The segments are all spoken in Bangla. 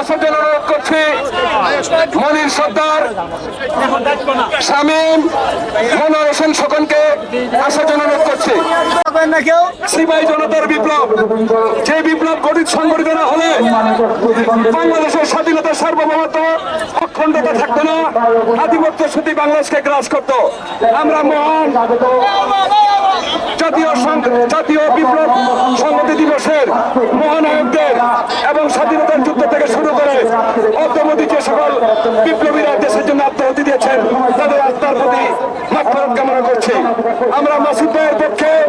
আসার জন্য অনুরোধ করছি। মনির সর্দার, শামীম, মনোয়ার হোসেন শোকনকে আসার জন্য অনুরোধ করছি। সিপাহী জনতার বিপ্লব, যে বিপ্লব গঠিত সংগঠিত না হলে বাংলাদেশের স্বাধীনতা সার্বভৌমত্ব অখণ্ডতা থাকতো না, আধিপত্য শুধু বাংলাদেশকে গ্রাস করতো। আমরা মহান জাতীয় জাতীয় বিপ্লব সংহতি দিবসের মহান মহানায়কদের এবং স্বাধীনতার যুদ্ধ থেকে শুরু করে অদ্যবধি যে সকল বিপ্লবীরা দেশের জন্য আত্মাহতি দিয়েছেন তাদের আত্মার প্রতি মাফারত কামনা করছি আমরা মাসুদ ভাইয়ের পক্ষে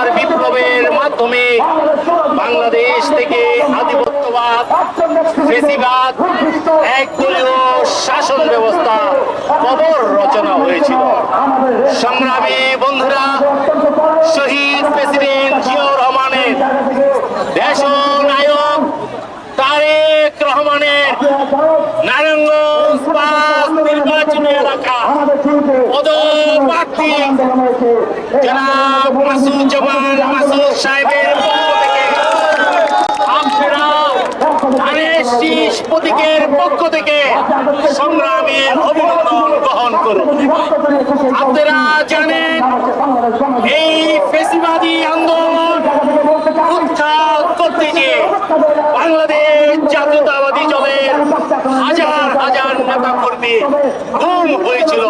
জনতার বিপ্লবের মাধ্যমে বাংলাদেশ থেকে আধিপত্যবাদ ফেসিবাদ একদলীয় শাসন ব্যবস্থা কবর রচনা হয়েছিল। সংগ্রামী বন্ধুরা শহীদ প্রেসিডেন্ট জিয়াউর রহমানের দেশ নায়ক তারেক রহমানের নারায়ণগঞ্জ নির্বাচনী এলাকা পদপ্রার্থী জনাব মাসুদ সাহেবের পক্ষ প্রতীকের পক্ষ থেকে সংগ্রামের অভিনন্দন গ্রহণ করুন। আপনারা জানেন, এই ফেসিবাদী আন্দোলন উত্থান করতে গিয়ে বাংলাদেশ জাতীয়তাবাদী দলের হাজার হাজার নেতা কর্মী গুম হয়েছিল।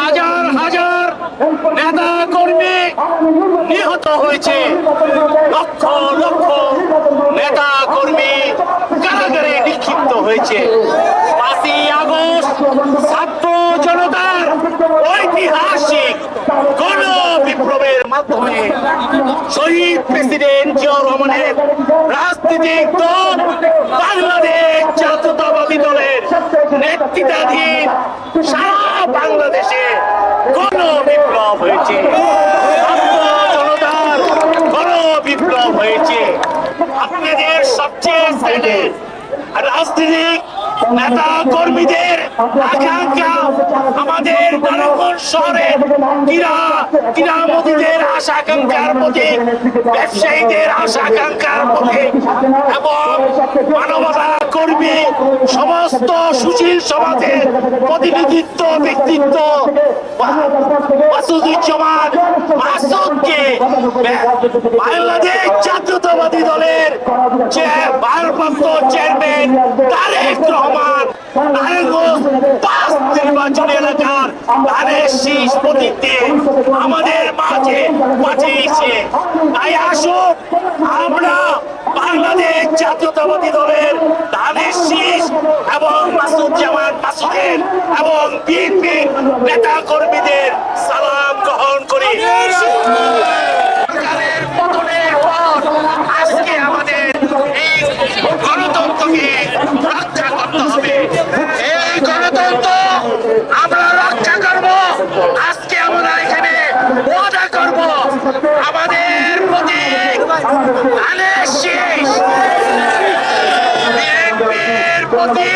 হাজার হাজার নেতা কর্মী নিহত হয়েছে। লক্ষ লক্ষ নেতা কর্মী কারাগারে নিক্ষিপ্ত হয়েছে। পাঁচই আগস্ট ছাত্র জনতার ঐতিহাসিক গণ বিপ্লবের মাধ্যমে শহীদ প্রেসিডেন্ট জিয়াউর রহমানের রাজনৈতিক দল বাংলাদেশ জাতীয়তাবাদী দলের নেতৃত্বাধীন সারা বাংলাদেশে গণ বিপ্লব হয়েছে জনতার গণ বিপ্লব হয়েছে। আপনাদের সবচেয়ে শ্রেণির রাজনৈতিক নেতা কর্মীদের আকাঙ্ক্ষা আমাদের শহরের ক্রীড়া আশা আকাঙ্ক্ষার ব্যবসায়ীদের আশা আকাঙ্ক্ষার এবং মানবতা কর্মী সমস্ত সুশীল সমাজের প্রতিনিধিত্ব, ব্যক্তিত্ব মাসুদুজ্জামান মাসুদকে বাংলাদেশ জাতীয়তাবাদী দলের যে ভারপ্রাপ্ত চেয়ারম্যান তারেক রহমান নির্বাচনী এলাকার ধানের শীষ আমাদের তাই আমরা বাংলাদেশ দলের ধানের শীষ এবং মাসুদ এবং নেতা কর্মীদের সালাম গ্রহণ করি।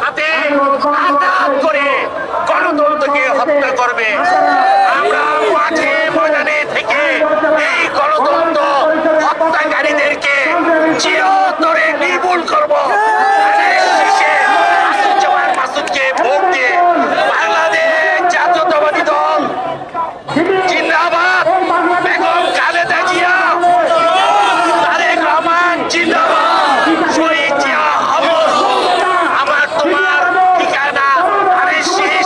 সাথে আঘাত করে গণতন্ত্রকে হত্যা করবে।